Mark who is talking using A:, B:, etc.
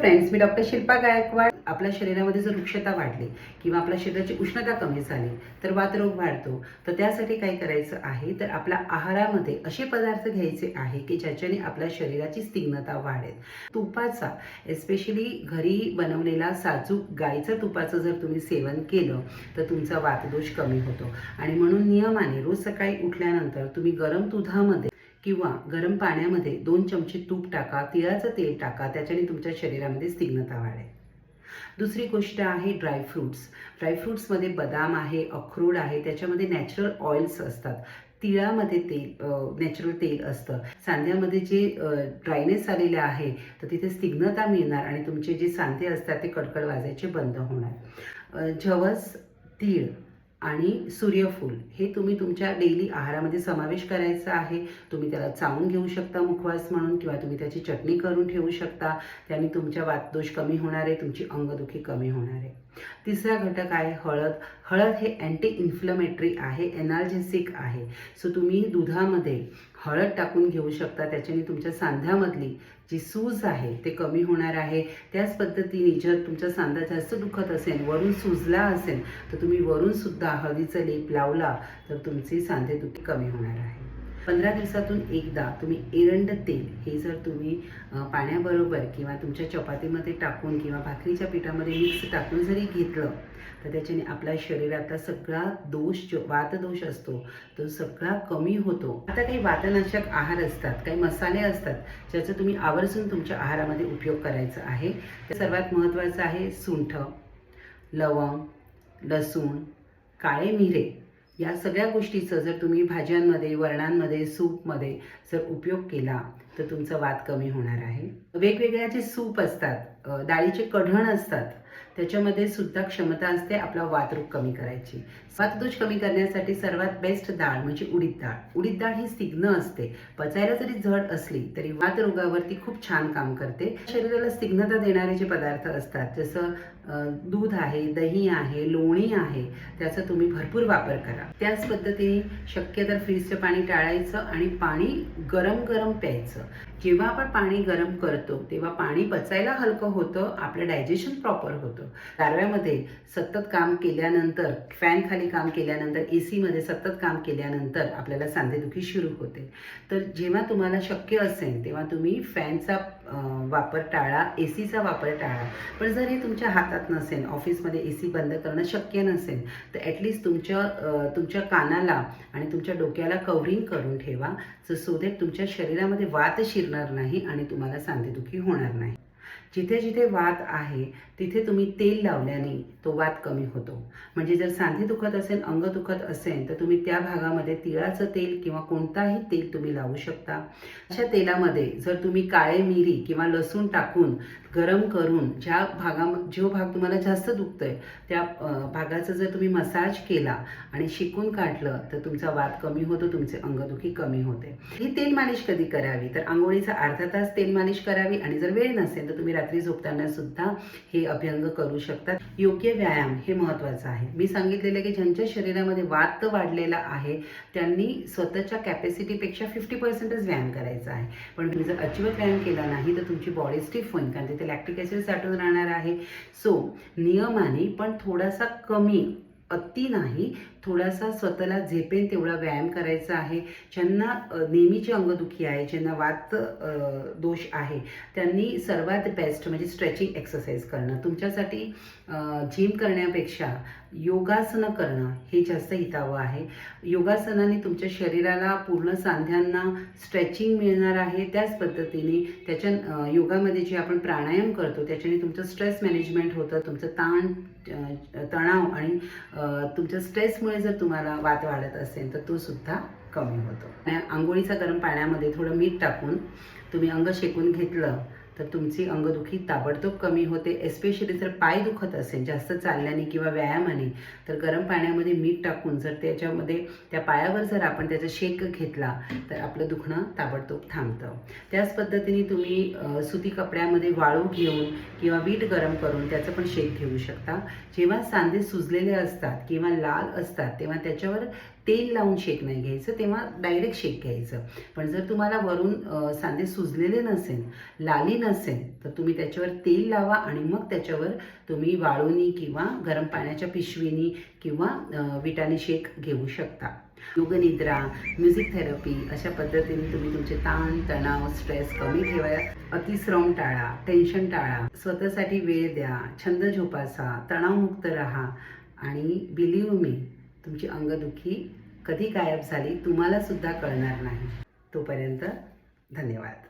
A: Friends मी doctor Shilpa Gaikwad. आपल्या शरीरामध्ये जर वृक्षता वाढली किंवा आपल्या शरीराची उष्णता कमी झाली तर वातरोग वाढतो. तर त्यासाठी काय करायचं आहे? तर आपल्या आहारामध्ये असे पदार्थ घ्यायचे आहे की ज्याच्याने आपल्या शरीराची स्निग्धता वाढेल. तुपाचा एस्पेशली घरी बनवलेला साजूक गाईचं तुपाचं जर तुम्ही सेवन केलं तर तुमचा वातदोष कमी होतो. आणि म्हणून नियमाने रोज सकाळी उठल्यानंतर तुम्ही गरम दुधामध्ये किंवा गरम पाण्यामध्ये दोन चमचे तूप टाका तिळाचं तेल टाका त्याच्याने तुमच्या शरीरामध्ये स्निग्धता वाढेल. दुसरी गोष्ट आहे ड्रायफ्रूट्स ड्रायफ्रूट्समध्ये बदाम आहे अक्रोड आहे त्याच्यामध्ये नॅचरल ऑइल्स असतात. तिळामध्ये तेल नॅचरल तेल असतं. सांध्यामध्ये जे ड्रायनेस आलेले आहे तर तिथे स्निग्धता मिळणार आणि तुमचे जे सांधे असतात ते कडकड वाजायचे बंद होणार. झवस जवस तीळ आणि सूर्यफूल हे तुम्ही तुमच्या डेली आहारामध्ये समावेश करायचा आहे. तुम्ही त्याला चावून घेऊ शकता मुखवास म्हणून किंवा तुम्ही त्याची चटणी करून ठेवू शकता. त्याने तुमच्या वातदोष कमी होणार आहे तुमची अंगदुखी कमी होणार आहे. तिसरा घटक आहे हळद. हळद हे अँटी इन्फ्लमेटरी आहे एनर्जेसिक आहे. सो तुम्ही दुधामध्ये हळद टाकून घेऊ शकता. त्याच्याने तुमच्या सांध्यामधली जी सूज आहे ते कमी होणार आहे. त्याच पद्धतीने जर तुमचा सांधा जास्त दुखत असेल वरून सुजला असेल तर तुम्ही वरूनसुद्धा हळदीचा लेप लावला तर तुमची सांधेदुखी कमी होणार आहे. पंधरा दिवसातून एकदा तुम्ही एरंड तेल हे जर तुम्ही पाण्याबरोबर किंवा तुमच्या चपातीमध्ये टाकून किंवा भाकरीच्या पिठामध्ये मिक्स टाकून जरी घेतलं तर त्याच्याने आपल्या शरीरातला सगळा दोष जो वातदोष असतो तो सगळा कमी होतो. आता काही वातनाशक आहार असतात काही मसाले असतात ज्याचा तुम्ही आवर्जून तुमच्या आहारामध्ये उपयोग करायचा आहे. ते सर्वात महत्त्वाचं आहे सुंठ लवंग लसूण काळे मिरे. या सगळ्या गोष्टीचं जर तुम्ही भाज्यांमध्ये वरणांमध्ये सूपमध्ये जर उपयोग केला तर तुमचा वाद कमी होणार आहे. वेगवेगळ्या जे सूप असतात डाळीचे कढण असतात त्याच्यामध्ये सुद्धा क्षमता असते आपला वातरूप कमी करायची. वातदोष कमी करण्यासाठी सर्वात बेस्ट डाळ म्हणजे उडीद डाळ. उडीद डाळ ही स्निग्ध असते. पचायला जरी जड असली तरी वातरोगावरती खूप छान काम करते. शरीराला स्निग्धता देणारे जे पदार्थ असतात जसं दूध आहे दही आहे लोणी आहे त्याचा तुम्ही भरपूर वापर करा. त्याच पद्धतीने शक्य तर फ्रीजचं पाणी टाळायचं आणि पाणी गरम गरम प्यायचं. जेव्हा आपण पाणी गरम करतो तेव्हा पाणी पचायला हलकं होतं आपलं डायजेशन प्रॉपर होतं. कारव्यामध्ये सतत काम केल्यानंतर फॅन खाली काम केल्यानंतर ए सीमध्ये सतत काम केल्यानंतर आपल्याला सांधेदुखी सुरू होते. तर जेव्हा तुम्हाला शक्य असेल तेव्हा तुम्ही फॅनचा वापर टाळा ए सीचा वापर टाळा. पण जर हे तुमच्या हातात नसेल ऑफिसमध्ये ए सी बंद करणं शक्य नसेल तर ॲटलिस्ट तुमच्या तुमच्या कानाला आणि तुमच्या डोक्याला कव्हरिंग करून ठेवा सो दॅट तुमच्या शरीरामध्ये वात शिरणार नाही आणि तुम्हाला सांधेदुखी होणार नाही. जिथे जिथे वात आहे तिथे तुम्ही तेल लावल्याने तो वात कमी होतो. म्हणजे जर सांधे दुखत असेल अंग दुखत असेल तर तुम्ही त्या भागामध्ये तिळाचं तेल किंवा कोणताही तेल तुम्ही लावू शकता. अशा तेलामध्ये जर तुम्ही काळे मिरी किंवा लसूण टाकून गरम करून ज्या भागा जो भाग तुम्हाला जास्त दुखतोय त्या भागाचं भागाचा जर तुम्ही मसाज केला आणि शिकून काढलं तर तुमचा वाद कमी होतो तुमचे अंगदुखी कमी होते. ही तेल मालिश कधी करावी? तर आंघोळीचा अर्धा तास तेल मालिश करावी आणि जर वेळ नसेल तर तुम्ही रात्री झोपताना सुद्धा हे अभ्यंग करू शकतात योग्य व्यायाम हे महत्त्वाचं आहे. मी सांगितलेलं की ज्यांच्या शरीरामध्ये वात वाढलेला आहे त्यांनी स्वतःच्या कॅपॅसिटीपेक्षा फिफ्टी पर्सेंटच व्यायाम करायचा आहे. पण तुम्ही जर अजिबात व्यायाम केला नाही तर तुमची बॉडी स्टिफ होईल कारण तिथे लॅक्टिक ॲसिड साठून राहणार आहे. सो नियमाने पण थोडासा कमी अति नाही थोडासा स्वतःला झेपेन तेवढा व्यायाम करायचा आहे ज्यांना नेहमीची अंगदुखी आहे ज्यांना वात दोष आहे त्यांनी सर्वात बेस्ट म्हणजे स्ट्रेचिंग एक्सरसाइज करणं. तुमच्यासाठी जिम करण्यापेक्षा योगासनं करणं हे जास्त हितावं आहे. योगासनाने तुमच्या शरीराला पूर्ण सांध्यांना स्ट्रेचिंग मिळणार आहे. त्याच पद्धतीने त्याच्या योगामध्ये जे आपण प्राणायाम करतो त्याच्याने तुमचं स्ट्रेस मॅनेजमेंट होतं तुमचं ताण तणाव आणि तुमच्या स्ट्रेसमुळे जर तुम्हाला वात वाढत असेल तर तो सुद्धा कमी होतो. आंघोळीचा गरम पाण्यामध्ये थोडं मीठ टाकून तुम्ही अंग शेकून घेतलं तर तुमची अंगदुखी ताबडतोब कमी होते एस्पेशली जर पाय दुखत असेल जास्त चालल्याने किंवा व्यायामाने तर गरम पाण्यामध्ये मीठ टाकून जर त्याच्यामध्ये त्या पायावर जर आपण त्याचा शेक घेतला तर आपलं दुखणं ताबडतोब थांबतं. त्याच पद्धतीने तुम्ही सुती कपड्यामध्ये वाळू घेऊन किंवा वीट गरम करून त्याचं पण शेक घेऊ शकता. जेव्हा सांधे सुजलेले असतात किंवा लाल असतात तेव्हा त्याच्यावर तेल लावून शेक नाही घ्यायचं तेव्हा डायरेक्ट शेक घ्यायचं. पण जर तुम्हाला वरून सांधे सुजलेले नसेल लाली नसेल तर तुम्ही त्याच्यावर तेल लावा आणि मग त्याच्यावर तुम्ही वाळूनी किंवा गरम पाण्याच्या पिशवीनी किंवा विटाने शेक घेऊ शकता. योगनिद्रा म्युझिक थेरपी अशा पद्धतीने तुम्ही तुमचे ताण तणाव स्ट्रेस कमी ठेवा अतिश्रम टाळा टेन्शन टाळा स्वतःसाठी वेळ द्या छंद जोपासा तणावमुक्त राहा आणि बिलीव मी तुमची अंगदुखी कधी गायब झाली तुम्हाला सुद्धा कळणार नाही. तोपर्यंत धन्यवाद.